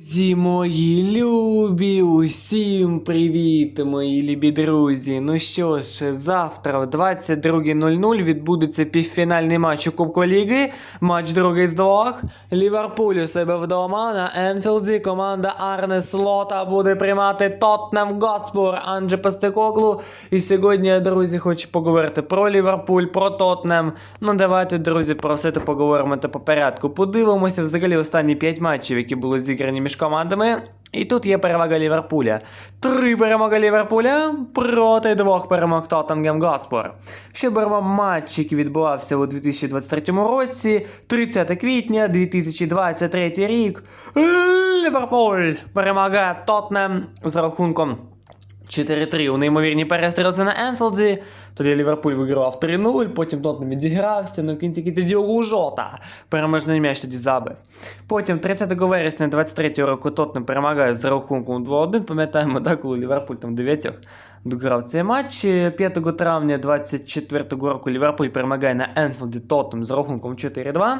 Друзі мої любі, усім привіт, мої любі друзі. Ну що ж, завтра о 22.00 відбудеться півфінальний матч у Кубку Ліги. Матч другий з двох. Ліверпуль у себе вдома на Енфілді. Команда Арне Слота буде приймати Тоттенем Готспур Анджі Пастекоглу. І сьогодні, друзі, хочу поговорити про Ліверпуль, про Тоттенем. Ну давайте, друзі, про все це поговоримо та по порядку. Подивимося взагалі останні 5 матчів, які були зіграні між командами. І тут є перевага Ліверпуля. Три перемоги Ліверпуля проти двох перемог Тоттенгем Готспур. Ще беремо який відбувався у 2023 році, 30 квітня 2023 рік. Ліверпуль перемагає Тоттенем з рахунком 4-3 у неймовірній перестрілці на Енфілді. Тоді Ліверпуль вигравав 3-0, потім Тоттенхем відігрався, ну в кінці кінці Діогу Жота. Переможний м'яч тоді забив. Потім 30 вересня 23 року Тоттенхем перемагає з рахунком 2-1. Пам'ятаємо, да, коли Ліверпуль там 9 дограв цей матч. 5 травня 24 року Ліверпуль перемагає на Енфілді Тоттенхем з рахунком 4-2.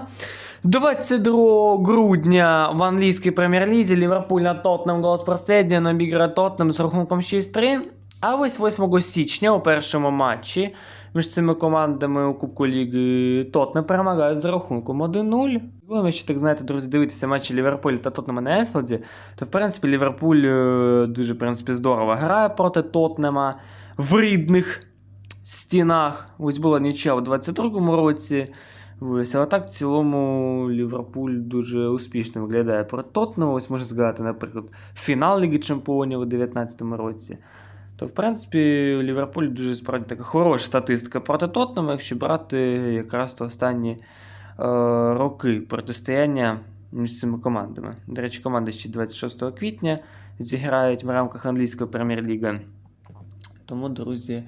22 грудня в англійській прем'єр-лізі Ліверпуль на Тоттенхем Голспор Стедіан обіграє Тоттенхем з рахунком 6-3. А ось 8 січня у першому матчі між цими командами у Кубку Ліги Тоттенхем перемагає з рахунком 1-0. Коли ми ще так знаєте, друзі, дивитися матчі Ліверпулю та Тоттенема на Енфілді, то в принципі Ліверпуль е, дуже в принципі, здорово грає проти Тоттенема в рідних стінах. Ось була нічия у 22-му році. Ось, але так в цілому Ліверпуль дуже успішно виглядає проти Тоттенема. Ось можна згадати, наприклад, фінал Ліги Чемпіонів у 19-му році. То, в принципі, Ліверпуль дуже справді така хороша статистика проти Тоттенема, якщо брати якраз то останні е, роки протистояння між цими командами. До речі, команди ще 26 квітня зіграють в рамках англійської прем'єр-ліги. Тому, друзі,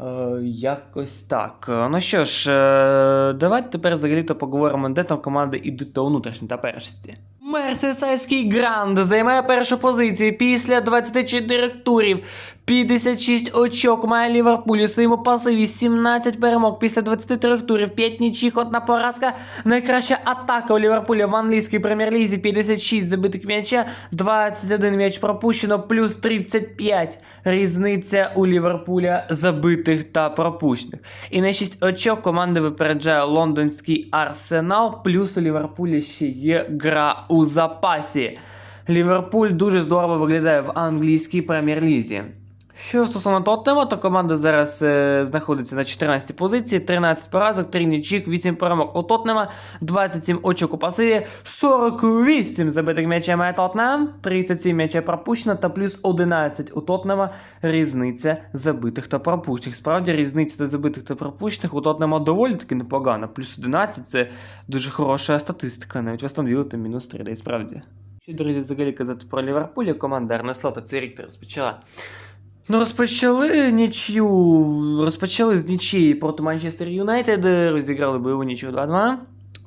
е, якось так. Ну що ж, е, давайте тепер взагалі-то поговоримо, де там команди йдуть до внутрішньої та першості. Мерсесайський Гранд займає першу позицію після 24 турів. 56 очок має Ліверпуль у своєму пасиві, 17 перемог після 23 турів, 5 нічих, одна поразка. Найкраща атака у Ліверпуля в англійській прем'єр-лізі 56 забитих м'яча, 21 м'яч пропущено, плюс 35. Різниця у Ліверпуля забитих та пропущених. І на 6 очок команда випереджає лондонський арсенал, плюс у Ліверпулі ще є гра у запасі. Ліверпуль дуже здорово виглядає в англійській прем'єр-лізі. Що стосовно Тоттема, то команда зараз е, знаходиться на 14 позиції, 13 поразок, 3 нічих, 8 перемог у Тоттенема, 27 очок у пасиві, 48 забитих м'ячей має Тоттенем, 37 м'ячей пропущено та плюс 11 у Тоттенема різниця забитих та пропущених. Справді різниця та забитих та пропущених у Тоттенема доволі таки непогана. Плюс 11 це дуже хороша статистика, навіть встановили там мінус 3, да і справді. Що, друзі, взагалі казати про Ліверпуль, команда Арнеслота цей рік розпочала. Ну, розпочали нічю. Розпочали з нічиї проти Манчестер Юнайтед, розіграли бойову нічю 2-2.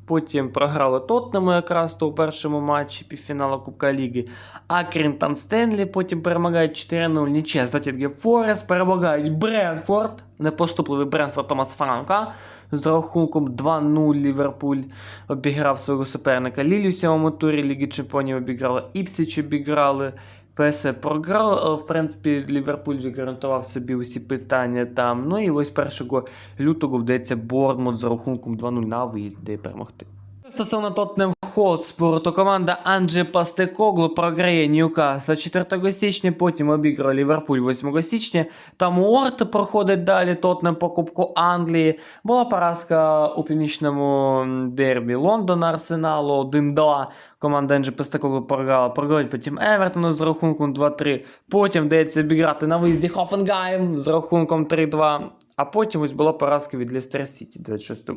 Потім програли Тоттенему якраз то у першому матчі півфіналу Кубка Ліги. Акрінтон Стенлі потім перемагають 4-0. Нічия з Нотінгем Форест, перемагають Бренфорд, непоступливий Бренфорд Томас Франка. З рахунком 2-0 Ліверпуль обіграв свого суперника Лілі у сьомому турі Ліги Чемпіонів обіграли, Іпсіч обіграли. ПС програв, але, в принципі, Ліверпуль вже гарантував собі усі питання там. Ну і ось 1 лютого вдається Борнмут з рахунком 2-0 на виїзді перемогти. Стосовно Тоттенем Хотспуру, то команда Анджі Пастекоглу програє Ньюкасл 4 січня, потім обіграє Ліверпуль 8 січня. Там Уорт проходить далі Тоттенем по Кубку Англії. Була поразка у північному дербі Лондона Арсеналу 1-2. Команда Анджі Пастекоглу програла. Програють потім Евертону з рахунком 2-3. Потім вдається обіграти на виїзді Хофенгайм з рахунком 3-2. А потім ось була поразка від Лестер Сіті 26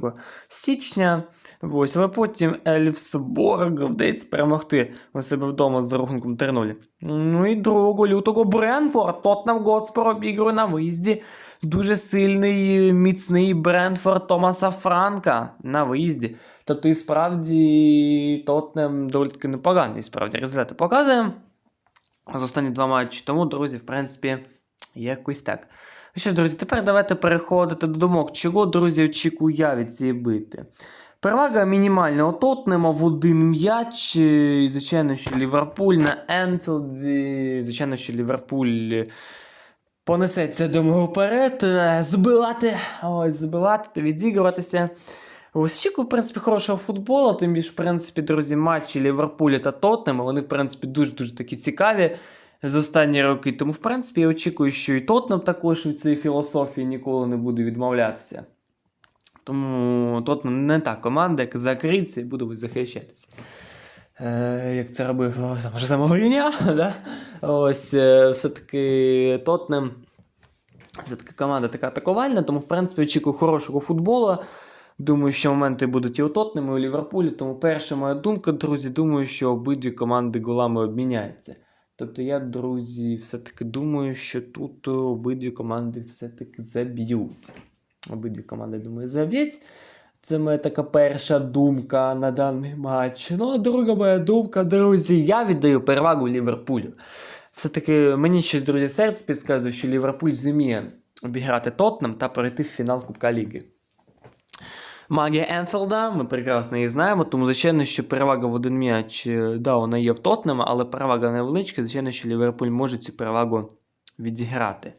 січня. Ось, але потім Ельфсборг вдається перемогти у себе вдома з рахунком 3-0. Ну і 2 лютого Бренфорд. Тотнам Готспор обігрує на виїзді. Дуже сильний, міцний Бренфорд Томаса Франка на виїзді. Тобто, і справді Тотнем доволі таки непоганий, справді результати показує. За останні два матчі. Тому, друзі, в принципі, якось так. Ну що, друзі, тепер давайте переходити до думок. Чого, друзі, очікую я від цієї бити? Перевага мінімальна у Тоттенема в один м'яч. Е, звичайно, що Ліверпуль на Енфілді. Звичайно, що Ліверпуль е, понесеться думаю, вперед, е, збивати, ось, збивати та відігруватися. Ось очікую, в принципі, хорошого футболу, тим більше, в принципі, друзі, матчі Ліверпуля та Тоттенема, вони, в принципі, дуже-дуже такі цікаві з останні роки. Тому, в принципі, я очікую, що і Тоттенем також від цієї філософії ніколи не буде відмовлятися. Тому Тоттенем не та команда, яка закриється і буде захищатися. Е, як це робив о, може саме Горіня, да? Ось е, все-таки Тоттенем. Все-таки команда така атакувальна, тому, в принципі, очікую хорошого футболу. Думаю, що моменти будуть і у Тоттенему, і у Ліверпулі. Тому перша моя думка, друзі, думаю, що обидві команди голами обміняються. Тобто я, друзі, все-таки думаю, що тут обидві команди все-таки заб'ють. Обидві команди, думаю, заб'ють. Це моя така перша думка на даний матч. Ну, а друга моя думка, друзі, я віддаю перевагу Ліверпулю. Все-таки мені щось, друзі, серце підказує, що Ліверпуль зуміє обіграти Тоттенем та перейти в фінал Кубка Ліги. Магія Енфілда, ми прекрасно її знаємо, тому, звичайно, що перевага в один м'яч, е, да, вона є в Тоттенема, але перевага невеличка, звичайно, що Ліверпуль може цю перевагу відіграти.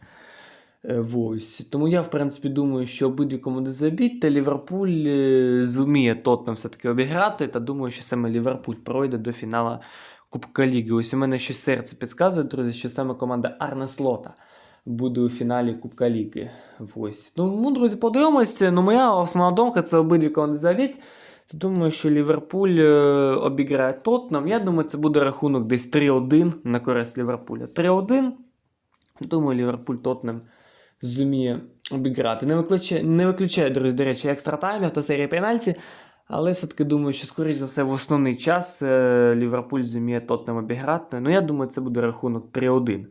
Е, Ось. Тому я, в принципі, думаю, що обидві команди заб'ють, та Ліверпуль е, зуміє Тоттенем все-таки обіграти, та думаю, що саме Ліверпуль пройде до фіналу Кубка Ліги. Ось у мене щось серце підказує, друзі, що саме команда Арне Слота буде у фіналі Кубка Ліги. Ось. Ну, друзі, подивимося. Ну, моя основна думка це обидві команди заб'ють. Думаю, що Ліверпуль е, обіграє Тоттенем. Я думаю, це буде рахунок десь 3-1 на користь Ліверпуля. 3-1. Думаю, Ліверпуль Тоттенем зуміє обіграти. Не виключає, не виключає, друзі, до речі, екстра таймів та серії пенальті. Але все-таки думаю, що, скоріш за все, в основний час е, Ліверпуль зуміє Тоттенем обіграти. Ну, я думаю, це буде рахунок 3-1.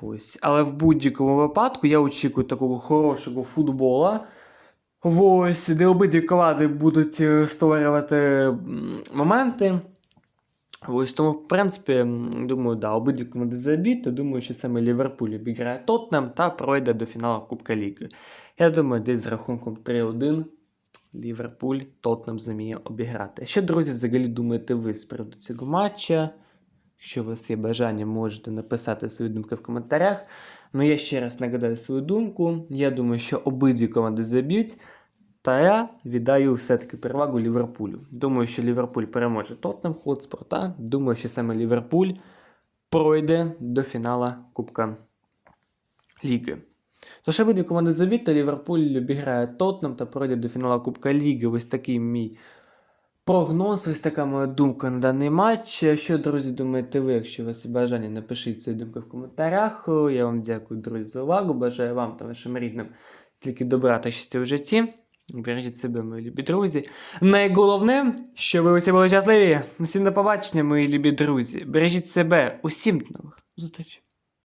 Ось. Але в будь-якому випадку я очікую такого хорошого футбола. Ось, де обидві команди будуть е, створювати моменти. Ось тому, в принципі, думаю, да, обидві команди заб'ють, та думаю, що саме Ліверпуль обіграє Тоттенем та пройде до фіналу Кубка Ліги. Я думаю, десь з рахунком 3-1 Ліверпуль Тоттенем зуміє обіграти. Що, друзі, взагалі думаєте ви з приводу цього матча? Якщо у вас є бажання, можете написати свої думки в коментарях. Ну, я ще раз нагадаю свою думку. Я думаю, що обидві команди заб'ють. Та я віддаю все-таки перевагу Ліверпулю. Думаю, що Ліверпуль переможе Тоттенхем Хотспор, та думаю, що саме Ліверпуль пройде до фінала Кубка Ліги. Тож обидві команди заб'ють, та Ліверпуль обіграє Тоттенхем та пройде до фіналу Кубка Ліги. Ось такий мій прогноз, ось така моя думка на даний матч. Що, друзі, думаєте ви? Якщо у вас є бажання, напишіть свої думки в коментарях. Я вам дякую, друзі, за увагу. Бажаю вам та вашим рідним тільки добра та щастя в житті. Бережіть себе, мої любі друзі. Найголовне, що ви усі були щасливі. Всім до побачення, мої любі друзі. Бережіть себе. Усім до нових зустрічей.